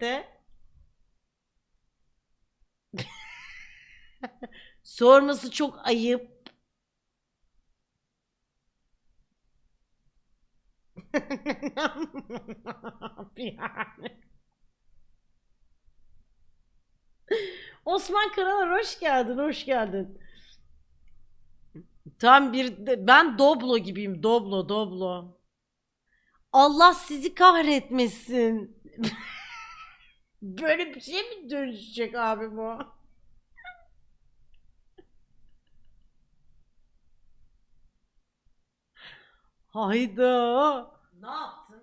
De. Sorması çok ayıp. Osman Karalar hoş geldin, hoş geldin. Tam bir ben Doblo gibiyim. Doblo, Doblo. Allah sizi kahretmesin. Böyle bir şey mi dönüşecek abi bu? Hayda. Ne yaptın?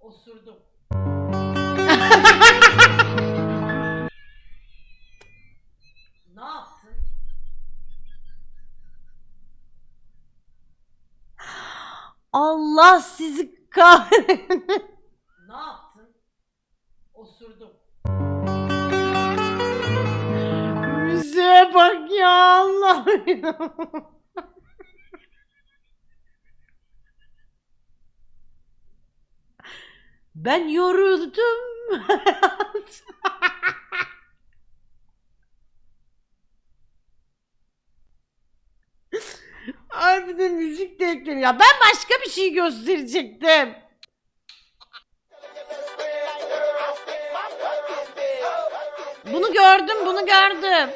Osurdum. ne yaptın? Allah sizi kahretsin. Osurdum. Müziğe bak ya Allah. ben yoruldum. Ay bir de müzik de ekleniyor. Ya ben başka bir şey gösterecektim. Bunu gördüm, bunu gördüm.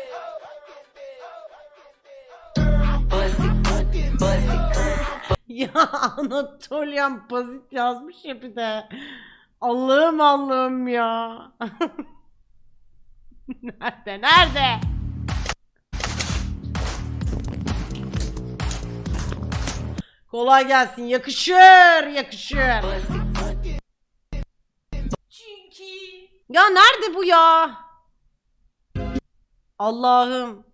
Ya Anatolian Bazit yazmış ya bir de. Allah'ım Allah'ım ya. nerede, nerede? Kolay gelsin. Yakışır, yakışır. Çünkü... Ya nerede bu ya? Allah'ım.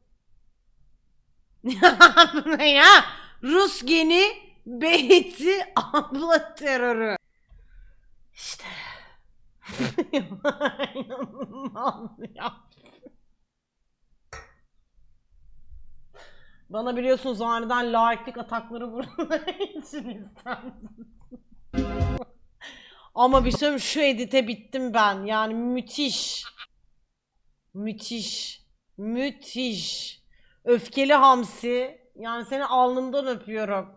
Ne ya? Rus geni beyti abla terörü. İşte. Bana biliyorsunuz aniden laiklik atakları vurulduğu için. Ama bir şey şu edite bittim ben. Yani müthiş. Müthiş. Müthiş. Öfkeli hamsi. Yani seni alnından öpüyorum.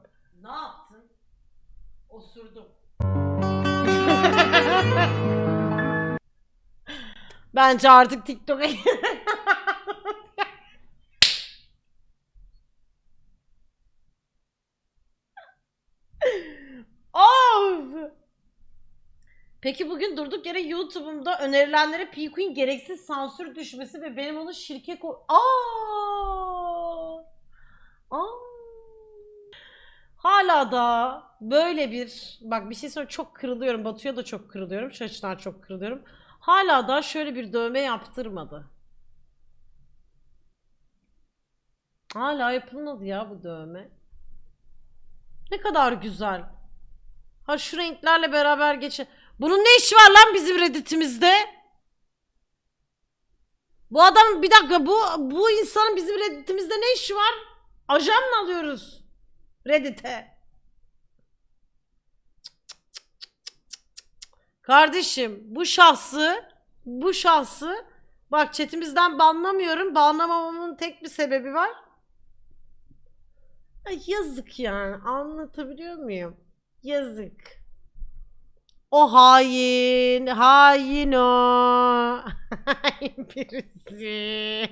Ne yaptın? Osurdum. Bence artık TikTok'a Peki bugün durduk yere YouTube'umda önerilenlere P Queen gereksiz sansür düşmesi ve benim onu şirke ko... Aa! Aa! Hala da böyle bir bak bir şey sonra çok kırılıyorum. Batu'ya da çok kırılıyorum. Şu açıdan çok kırılıyorum. Hala da şöyle bir dövme yaptırmadı. Hala yapılmadı ya bu dövme. Ne kadar güzel. Ha şu renklerle beraber geçin. Bunun ne işi var lan bizim Reddit'imizde? Bu adam bir dakika bu bu insanın bizim Reddit'imizde ne işi var? Ajan mı alıyoruz Reddit'e? Kardeşim bu şahsı bu şahsı bak chatimizden banlamıyorum. Banlamamamın tek bir sebebi var. Ay yazık yani anlatabiliyor muyum? Yazık. O hain, hain o. Hain birisi.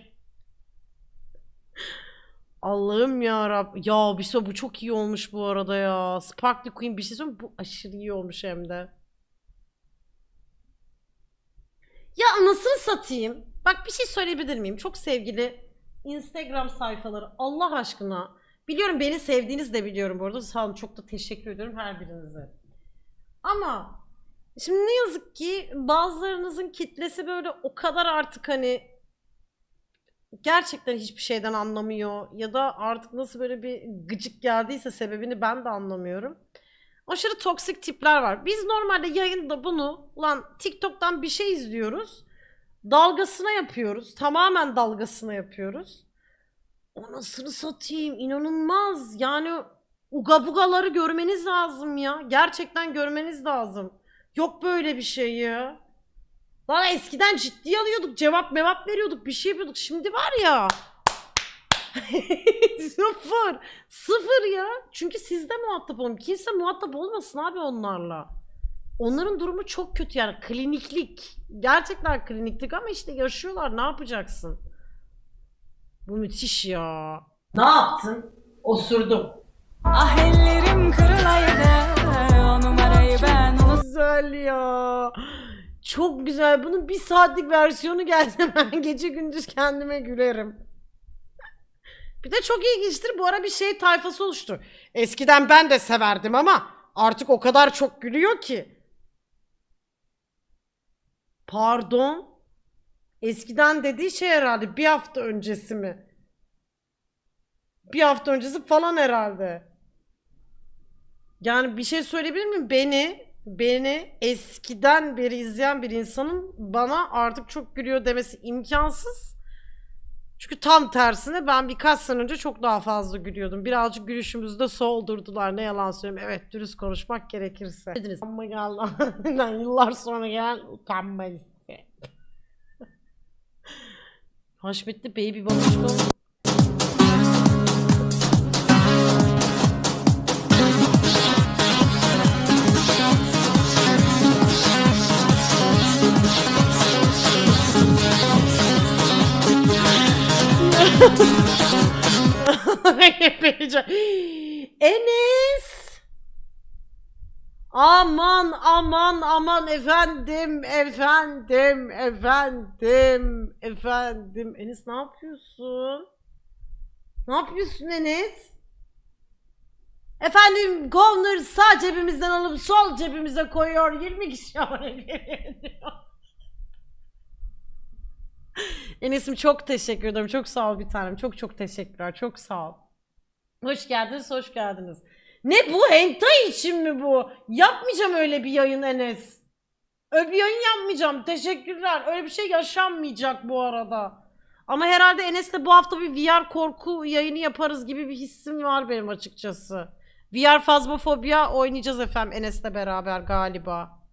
Allah'ım ya Rab. Ya bir şey bu çok iyi olmuş bu arada ya. Sparkly Queen bir şey söyleyeyim? Bu aşırı iyi olmuş hem de. Ya anasını satayım. Bak bir şey söyleyebilir miyim? Çok sevgili Instagram sayfaları. Allah aşkına. Biliyorum beni sevdiğiniz de biliyorum bu arada. Sağ olun çok da teşekkür ediyorum her birinize. Ama şimdi ne yazık ki bazılarınızın kitlesi böyle o kadar artık hani gerçekten hiçbir şeyden anlamıyor ya da artık nasıl böyle bir gıcık geldiyse sebebini ben de anlamıyorum. Aşırı toksik tipler var. Biz normalde yayında bunu lan TikTok'tan bir şey izliyoruz. Dalgasına yapıyoruz. Tamamen dalgasına yapıyoruz. Anasını satayım inanılmaz. Yani uga bugaları görmeniz lazım ya. Gerçekten görmeniz lazım. Yok böyle bir şey ya. Lan eskiden ciddi alıyorduk. Cevap mevap veriyorduk. Bir şey yapıyorduk. Şimdi var ya. Sıfır. Sıfır ya. Çünkü sizde muhatap olun. Kimse muhatap olmasın abi onlarla. Onların durumu çok kötü yani. Kliniklik. Gerçekten kliniklik ama işte yaşıyorlar. Ne yapacaksın? Bu müthiş ya. Ne yaptın? Osurdum. Ah ellerim kırılaydı O numarayı ben Güzel ya. Çok güzel. Bunun bir saatlik versiyonu gelse ben gece gündüz kendime gülerim. Bir de çok ilginçtir. Bu ara bir şey tayfası oluştu. Eskiden ben de severdim ama artık o kadar çok gülüyor ki. Pardon. Eskiden dediği şey herhalde bir hafta öncesi mi? Bir hafta öncesi falan herhalde. Yani bir şey söyleyebilir miyim? Beni beni eskiden beri izleyen bir insanın bana artık çok gülüyor demesi imkansız. Çünkü tam tersine ben birkaç sene önce çok daha fazla gülüyordum. Birazcık gülüşümüzü de soğudurdular. Ne yalan söyleyeyim. Evet dürüst konuşmak gerekirse. Dediniz. Ama geldi. Yıllar sonra gelen utanma. Haşmetli baby babuşko. Enes. Aman aman aman efendim efendim efendim efendim Enes ne yapıyorsun? Ne yapıyorsun Enes? Efendim Governor sağ cebimizden alıp sol cebimize koyuyor 20 kişi oraya geliyor. Enes'im çok teşekkür ederim. Çok sağ ol bir tanem. Çok çok teşekkürler. Çok sağ ol. Hoş geldiniz, hoş geldiniz. Ne bu? Hentai için mi bu? Yapmayacağım öyle bir yayın Enes. Öyle bir yayın yapmayacağım. Teşekkürler. Öyle bir şey yaşanmayacak bu arada. Ama herhalde Enes'le bu hafta bir VR korku yayını yaparız gibi bir hissim var benim açıkçası. VR Fazmafobia oynayacağız efendim Enes'le beraber galiba.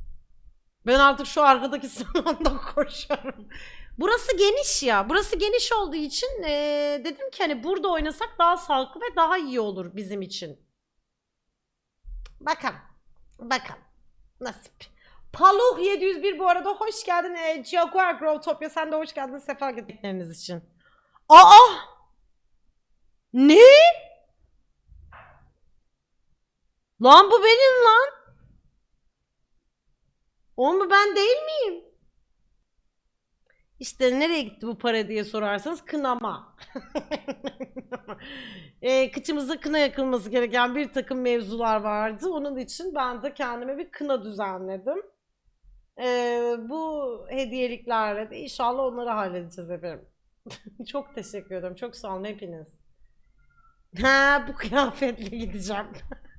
Ben artık şu arkadaki salonda koşarım. Burası geniş ya. Burası geniş olduğu için eee, dedim ki hani burada oynasak daha sağlıklı ve daha iyi olur bizim için. Bakalım. Bakalım. Nasip. Paluh 701 bu arada hoş geldin. E, Jaguar Growtopia sen de hoş geldin. Sefa getirdikleriniz için. Aa! Ne? Lan bu benim lan. O mu ben değil miyim? İşte nereye gitti bu para diye sorarsanız kınama. e, kıçımıza kına yakılması gereken bir takım mevzular vardı. Onun için ben de kendime bir kına düzenledim. E, bu hediyeliklerle de inşallah onları halledeceğiz efendim. Çok teşekkür ederim. Çok sağ olun hepiniz. Ha bu kıyafetle gideceğim.